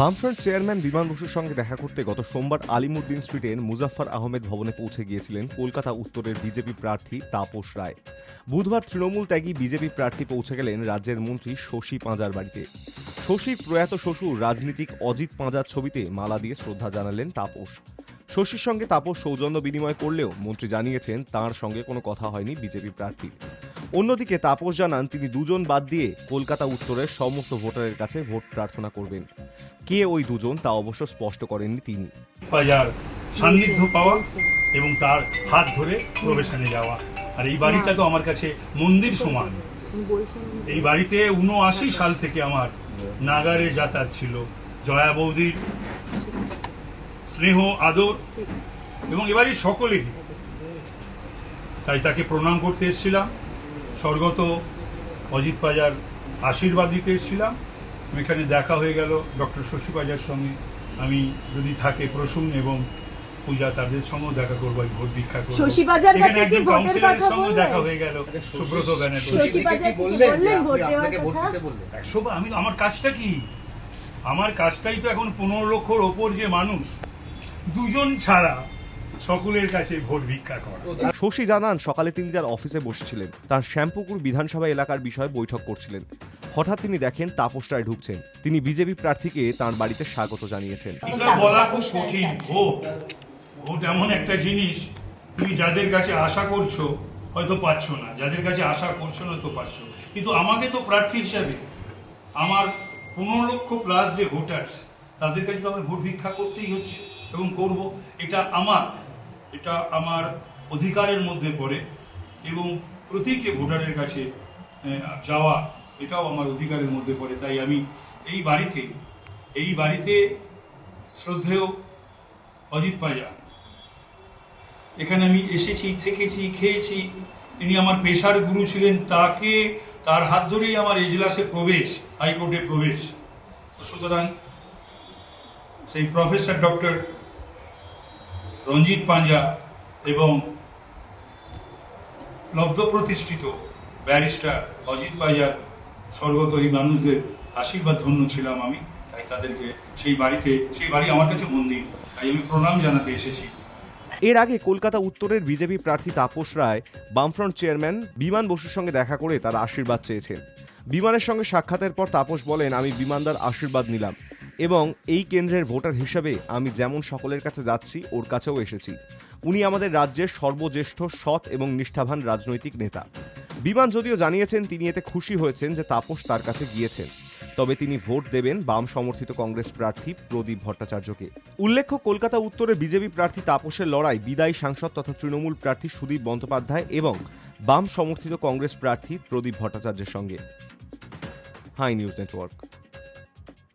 বামফ্রন্ট চেয়ারম্যান বিমান বসুর সঙ্গে দেখা করতে গত সোমবার আলিমুদ্দিন স্ট্রিটের মুজাফফর আহমেদ ভবনে পৌঁছে গিয়েছিলেন কলকাতা উত্তরের বিজেপি প্রার্থী তাপস রায়। বুধবার তৃণমূল ত্যাগী বিজেপি প্রার্থী পৌঁছে গেলেন রাজ্যের মন্ত্রী শশী পাঁজার বাড়িতে। শশীর প্রয়াত শ্বশুর রাজনীতিক অজিত পাঁজার ছবিতে মালা দিয়ে শ্রদ্ধা জানালেন তাপস। শশীর সঙ্গে তাপস সৌজন্য বিনিময় করলেও মন্ত্রী জানিয়েছেন তার সঙ্গে কোনো কথা হয়নি বিজেপি প্রার্থীর অন্যদিকে তাপস জানান, তিনি দুজন বাদ দিয়ে কলকাতা উত্তরের সমস্ত ভোটারের কাছে ভোট প্রার্থনা করবেন। কে ওই দুজন তা অবশ্য স্পষ্ট করেননি তিনি। সান্নিধ্য পাওয়া এবং তার হাত ধরে প্রবেশনে যাওয়া। আর এই বাড়িটা তো আমার কাছে মন্দির সমান। এই বাড়িতে উনআশি সাল থেকে আমার নাগারে যাতায়াত ছিল। জয়া বৌদির স্নেহ, আদর এবং এবারই সকলেরই। তাই তাকে প্রণাম করতে এসেছিলাম। স্বর্গত অজিত পাজার আশীর্বাদ দিতে এসেছিলাম। এখানে দেখা হয়ে গেল ডক্টর শশী পাজার সঙ্গে। আমি যদি থাকে প্রসূন এবং পূজা তাদের সঙ্গেও দেখা করব আমি ভোট ভিক্ষা করব। শশী পাজার এখানে কাছে কি একজন ভোটের কাউন্সিলরের কথা সঙ্গেও দেখা হয়ে গেল সুব্রত ব্যানার্জি। শশী পাজার কি বললেন? বললেন ভোট দেওয়ার কথা? দিতে বললেন? একশো বা- আমি আমার কাজটা কি? আমার কাজটাই তো এখন পনেরো লক্ষর ওপর যে মানুষ দুজন ছাড়া সকলের কাছে ভোট ভিক্ষা করা। শশী জানান সকালে তিনি তার অফিসে বসেছিলেন। তার শ্যামপুকুর বিধানসভা এলাকার বিষয়ে বৈঠক করছিলেন। হঠাৎ তিনি দেখেন তাপস রায় ঢুকছেন। তিনি বিজেপি প্রার্থীকে তার বাড়িতে স্বাগত জানিয়েছেন। এটা বলা খুব কঠিন ভোট। ভোট এমন একটা জিনিস, তুমি যাদের কাছে আশা করছ হয়তো পাচ্ছ না। যাদের কাছে আশা করছ না তো পাচ্ছ। কিন্তু আমাকে তো প্রার্থী হিসাবে আমার পনেরো লক্ষ প্লাস যে ভোটার্স তাদের কাছে তো আমি ভোট ভিক্ষা করতেই হচ্ছে এবং করব। এটা আমার এটা আমার অধিকারের মধ্যে পড়ে এবং প্রতিটি ভোটারের কাছে যাওয়া এটাও আমার অধিকারের মধ্যে পড়ে, তাই আমি এই বাড়িতে এই বাড়িতে শ্রদ্ধেয় অজিত পাজা। এখানে আমি এসেছি, থেকেছি, খেয়েছি। তিনি আমার পেশার গুরু ছিলেন, তাকে, তার হাত ধরেই আমার এজলাসে প্রবেশ, হাইকোর্টে প্রবেশ। সুতরাং সেই প্রফেসর ডক্টর রঞ্জিত পাঞ্জা এবং লব্ধ প্রতিষ্ঠিত ব্যারিস্টার অজিত পাইজার স্বর্গত এই মানুষদের আশীর্বাদ ধন্য ছিলাম আমি। তাই তাদেরকে সেই বাড়িতে, সেই বাড়ি আমার কাছে মন্দির। তাই আমি প্রণাম জানাতে এসেছি। এর আগে কলকাতা উত্তরের বিজেপি প্রার্থী তাপস রায় বামফ্রন্ট চেয়ারম্যান বিমান বসুর সঙ্গে দেখা করে তার আশীর্বাদ চেয়েছেন। বিমানের সঙ্গে সাক্ষাতের পর তাপস বলেন, আমি বিমানদার আশীর্বাদ নিলাম এবং এই কেন্দ্রের ভোটার হিসেবে আমি যেমন সকলের কাছে যাচ্ছি, ওর কাছেও এসেছি। উনি আমাদের রাজ্যের সর্বজ্যেষ্ঠ, সৎ এবং নিষ্ঠাবান রাজনৈতিক নেতা। বিমান যদিও জানিয়েছেন তিনি এতে খুশি হয়েছেন যে তাপস তার কাছে গিয়েছেন। তবে তিনি ভোট দেবেন বাম সমর্থিত কংগ্রেস প্রার্থী প্রদীপ ভট্টাচার্যকে। উল্লেখ্য, কলকাতা উত্তরে বিজেপি প্রার্থী তাপসের লড়াই, বিদায়ী সাংসদ তথা তৃণমূল প্রার্থী সুদীপ বন্দ্যোপাধ্যায় এবং বাম সমর্থিত কংগ্রেস প্রার্থী প্রদীপ ভট্টাচার্যের সঙ্গে। Hi News Network.